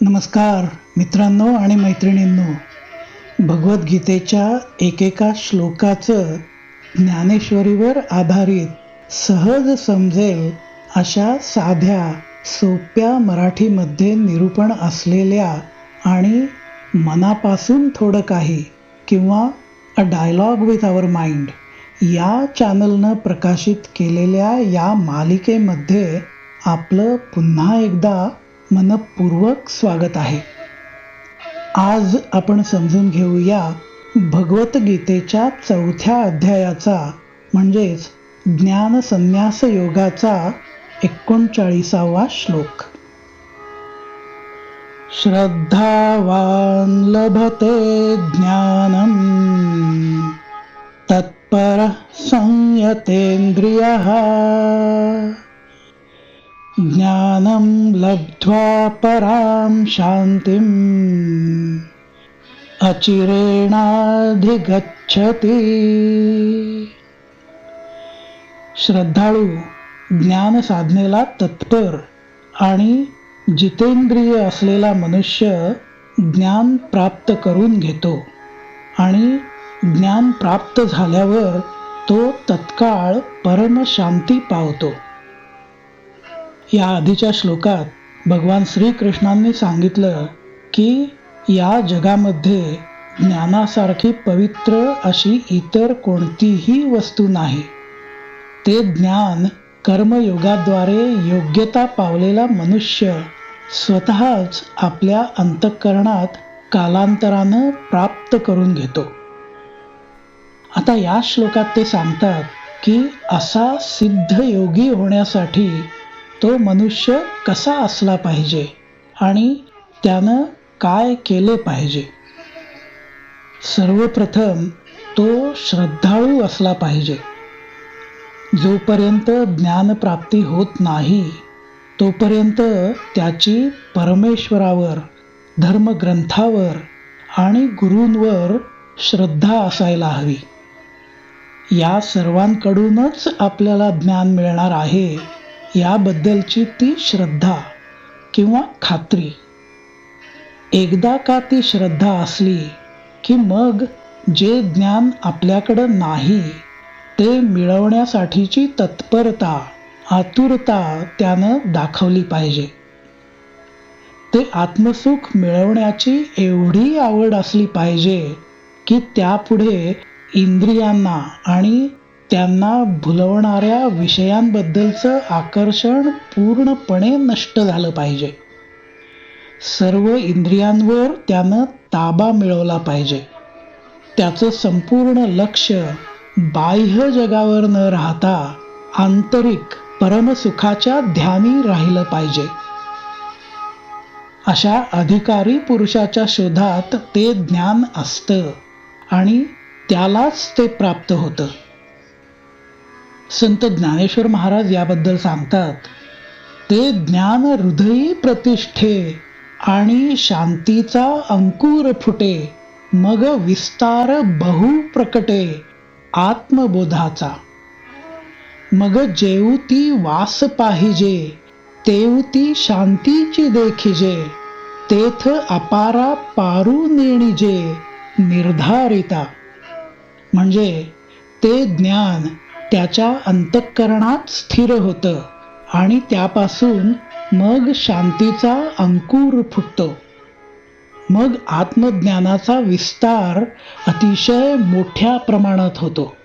नमस्कार मित्रांनो आणि मैत्रिणींनो. भगवद्गीतेच्या एकेका श्लोकाचं ज्ञानेश्वरीवर आधारित सहज समजेल अशा साध्या सोप्या मराठीमध्ये निरूपण असलेल्या आणि मनापासून थोडं काही किंवा a dialogue with our mind या चॅनलनं प्रकाशित केलेल्या या मालिकेमध्ये आपलं पुन्हा एकदा मनपूर्वक स्वागत आहे. आज आपण समजून घेऊया भगवद्गीतेच्या चौथ्या अध्यायाचा म्हणजेच ज्ञान संन्यास योगाचा एकोणचाळीसावा श्लोक. श्रद्धावान लभते ज्ञानम तत्पर संयतेंद्रिय ज्ञानं लब्ध्वा परां शान्तिम्। अचिरेणाधिगच्छति। श्रद्धाळू ज्ञान साधनेला तत्पर आणि जितेंद्रिय असलेला मनुष्य ज्ञान प्राप्त करून घेतो आणि ज्ञान प्राप्त झाल्यावर तो तत्काळ परमशांती पावतो. या आधीच्या श्लोकात भगवान श्रीकृष्णांनी सांगितलं की या जगामध्ये ज्ञानासारखी पवित्र अशी इतर कोणतीही वस्तू नाही. ते ज्ञान कर्मयोगाद्वारे योग्यता पावलेला मनुष्य स्वतःच आपल्या अंतःकरणात कालांतरानं प्राप्त करून घेतो. आता या श्लोकात ते सांगतात की असा सिद्ध योगी होण्यासाठी तो मनुष्य कसा असला पाहिजे आणि त्यानं काय केले पाहिजे? सर्वप्रथम तो श्रद्धाळू असला पाहिजे. जोपर्यंत ज्ञानप्राप्ती होत नाही तोपर्यंत त्याची परमेश्वरावर धर्मग्रंथावर आणि गुरूंवर श्रद्धा असायला हवी. या सर्वांकडूनच आपल्याला ज्ञान मिळणार आहे. याबद्दलची ती श्रद्धा किंवा खात्री. एकदा का ती श्रद्धा असली की मग जे ज्ञान आपल्याकडं नाही ते मिळवण्यासाठीची तत्परता आतुरता त्यानं दाखवली पाहिजे. ते आत्मसुख मिळवण्याची एवढी आवड असली पाहिजे की त्यापुढे इंद्रियांना आणि त्यांना भुलवणाऱ्या विषयांबद्दलचं आकर्षण पूर्णपणे नष्ट झालं पाहिजे. सर्व इंद्रियांवर त्यानं ताबा मिळवला पाहिजे. त्याचं संपूर्ण लक्ष बाह्य जगावर न राहता आंतरिक परमसुखाच्या ध्यानी राहिलं पाहिजे. अशा अधिकारी पुरुषाच्या शोधात ते ज्ञान असतं आणि त्यालाच ते प्राप्त होतं. संत ज्ञानेश्वर महाराज याबद्दल सांगतात ते ज्ञान हृदयी प्रतिष्ठे आणि शांतीचा अंकुर फुटे मग विस्तार बहु प्रकटे आत्मबोधाचा. मग जेवती वास पाहिजे तेवती शांतीची देखिजे तेथ अपारा पारू नेणिजे निर्धारिता. म्हणजे ते ज्ञान त्याच्या अंतःकरणात स्थिर होतं आणि त्यापासून मग शांतीचा अंकुर फुटतो. मग आत्मज्ञानाचा विस्तार अतिशय मोठ्या प्रमाणात होतो.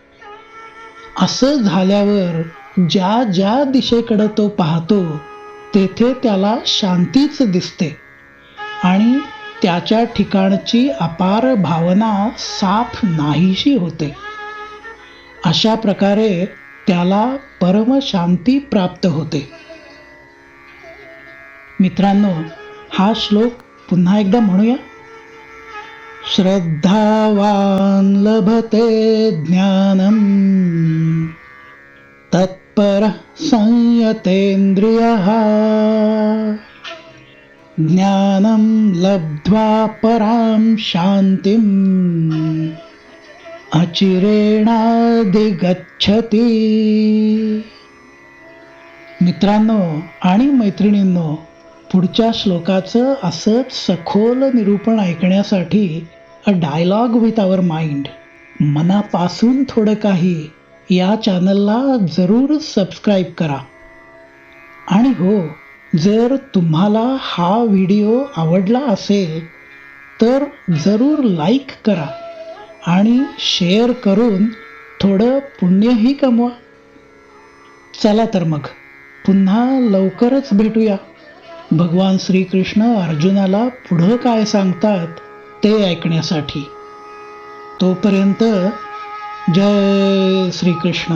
असं झाल्यावर ज्या ज्या दिशेकडं तो पाहतो तेथे त्याला शांतीच दिसते आणि त्याच्या ठिकाणची अपार भावना साफ नाहीशी होते. अशा प्रकारे त्याला परमशांती प्राप्त होते. मित्रांनो हा श्लोक पुन्हा एकदा म्हणूया. श्रद्धावान लभते ज्ञानम तत्पर संयतेंद्रिय ज्ञानं लब्ध्वा परां शान्तिम्। अचिरेणाधिगच्छती मित्रांनो आणि मैत्रिणींनो पुढच्या श्लोकाचं असंच सखोल निरूपण ऐकण्यासाठी a dialogue with our mind मनापासून थोडं काही या चॅनलला जरूर सबस्क्राईब करा. आणि हो जर तुम्हाला हा व्हिडिओ आवडला असेल तर जरूर लाईक करा. आणि शेअर करून थोडं पुण्यही कमवा. चला तर मग पुन्हा लवकरच भेटूया. भगवान श्रीकृष्ण अर्जुनाला पुढं काय सांगतात ते ऐकण्यासाठी. तोपर्यंत जय श्रीकृष्ण.